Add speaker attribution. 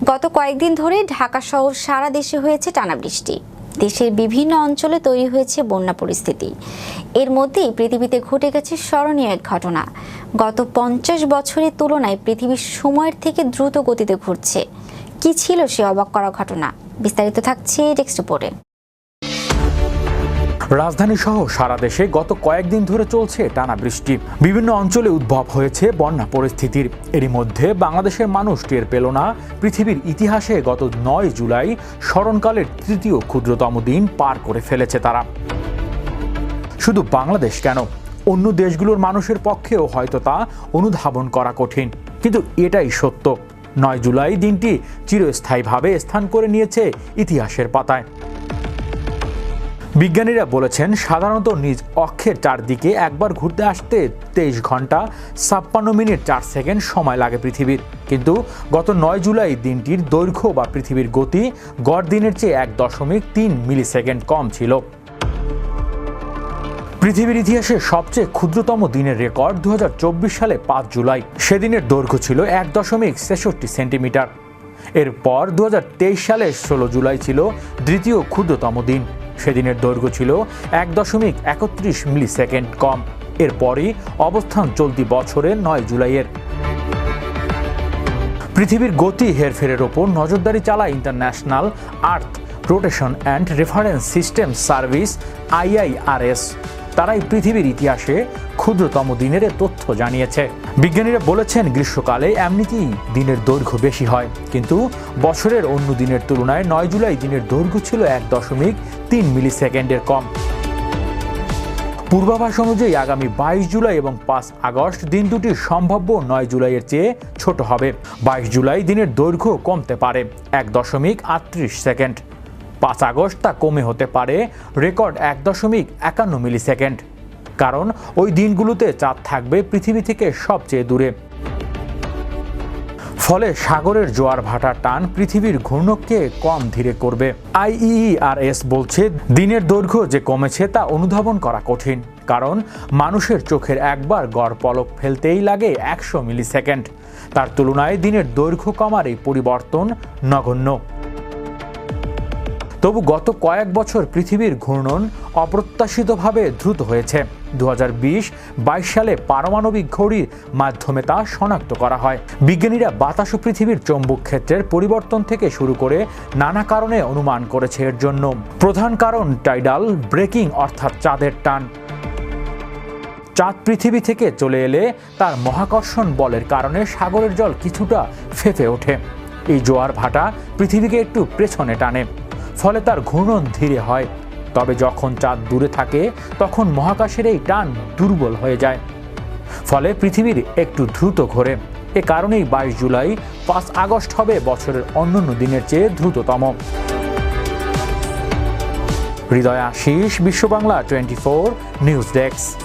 Speaker 1: গত কয়েকদিন ধরে ঢাকা সহ সারা দেশে হয়েছে টানা বৃষ্টি। দেশের বিভিন্ন অঞ্চলে তৈরি হয়েছে বন্যা পরিস্থিতি। এর মধ্যেই পৃথিবীতে ঘটে গেছে স্মরণীয় এক ঘটনা। গত পঞ্চাশ বছরের তুলনায় পৃথিবীর সময়ের থেকে দ্রুত গতিতে ঘুরছে। কি ছিল সে অবাক করা ঘটনা? বিস্তারিত থাকছে টেক্সট রিপোর্টে।
Speaker 2: রাজধানী সহ সারা দেশে গত কয়েকদিন ধরে চলছে টানা বৃষ্টি। বিভিন্ন অঞ্চলে উদ্ভব হয়েছে বন্যা পরিস্থিতির। এরই মধ্যে বাংলাদেশের মানুষ টের পেল না, পৃথিবীর ইতিহাসে গত নয় জুলাই স্মরণকালের তৃতীয় ক্ষুদ্রতম দিন পার করে ফেলেছে তারা। শুধু বাংলাদেশ কেন? অন্য দেশগুলোর মানুষের পক্ষেও হয়তো তা অনুধাবন করা কঠিন। কিন্তু এটাই সত্য। নয় জুলাই দিনটি চিরস্থায়ীভাবে স্থান করে নিয়েছে ইতিহাসের পাতায়। বিজ্ঞানীরা বলেছেন, সাধারণত নিজ অক্ষের চারদিকে একবার ঘুরতে আসতে তেইশ ঘণ্টা, ছাপ্পান্ন মিনিট চার সেকেন্ড সময় লাগে পৃথিবীর। কিন্তু গত নয় জুলাই দিনটির দৈর্ঘ্য বা পৃথিবীর গতি গড় দিনের চেয়ে এক দশমিক তিন মিলি সেকেন্ড কম ছিল। পৃথিবীর ইতিহাসে সবচেয়ে ক্ষুদ্রতম দিনের রেকর্ড দু হাজার চব্বিশ সালে পাঁচ জুলাই। সেদিনের দৈর্ঘ্য ছিল এক দশমিক ছেষট্টি সেন্টিমিটার। এরপর দু হাজার তেইশ সালে ষোলো জুলাই ছিল দ্বিতীয় ক্ষুদ্রতম দিন। সেদিনের দৈর্ঘ্য ছিল এক দশমিক একত্রিশ মিলি সেকেন্ড কম। এরপরই অবস্থান চলতি বছরের নয় জুলাইয়ের। পৃথিবীর গতি হেরফেরের ওপর নজরদারি চালায় international earth rotation and reference system service IIRS. তারাই পৃথিবীর ইতিহাসে ক্ষুদ্রতম দিনের তথ্য জানিয়েছে। বিজ্ঞানীরা বলেছেন, গ্রীষ্মকালে এমনিতেই দিনের দৈর্ঘ্য বেশি হয়। কিন্তু বছরের অন্য দিনের তুলনায় নয় জুলাই দিনের দৈর্ঘ্য ছিল এক দশমিক তিন মিলি সেকেন্ডের কম। পূর্বাভাস অনুযায়ী আগামী বাইশ জুলাই এবং পাঁচ আগস্ট দিন দুটি সম্ভাব্য নয় জুলাইয়ের চেয়ে ছোট হবে। বাইশ জুলাই দিনের দৈর্ঘ্য কমতে পারে এক দশমিক আটত্রিশ সেকেন্ড। পাঁচ আগস্ট তা কমে হতে পারে রেকর্ড এক দশমিক একান্ন মিলি সেকেন্ড কারণ ওই দিনগুলোতে চাঁদ থাকবে পৃথিবী থেকে সবচেয়ে দূরে। ফলে সাগরের জোয়ার ভাটার টান পৃথিবীর ঘূর্ণককে কম ধীরে করবে। আইইআরএস বলছে, দিনের দৈর্ঘ্য যে কমেছে তা অনুধাবন করা কঠিন, কারণ মানুষের চোখের একবার গড় পলক ফেলতেই লাগে একশো মিলি সেকেন্ড তার তুলনায় দিনের দৈর্ঘ্য কমার এই পরিবর্তন নগণ্য। তবু গত কয়েক বছর পৃথিবীর ঘূর্ণন অপ্রত্যাশিতভাবে দ্রুত হয়েছে। দু বাইশ সালে পারমাণবিক ঘড়ির মাধ্যমে তা শনাক্ত করা হয়। বিজ্ঞানীরা বাতাস ও পৃথিবীর চৌম্বক ক্ষেত্রের পরিবর্তন থেকে শুরু করে নানা কারণে অনুমান করেছে এর জন্য। প্রধান কারণ টাইডাল ব্রেকিং অর্থাৎ চাঁদের টান। চাঁদ পৃথিবী থেকে চলে এলে তার মহাকর্ষণ বলের কারণে সাগরের জল কিছুটা ফেঁপে ওঠে। এই জোয়ার ভাটা পৃথিবীকে একটু পেছনে টানে, ফলে তার ঘূর্ণন ধীরে হয়। তবে যখন চাঁদ দূরে থাকে, তখন মহাকাশের এই টান দুর্বল হয়ে যায়। ফলে পৃথিবীর একটু দ্রুত ঘোরে। এ কারণেই বাইশ জুলাই, পাঁচ আগস্ট হবে বছরের অন্যান্য দিনের চেয়ে দ্রুততম। Hriday Ashis Biswa Bangla, twenty four, news desk.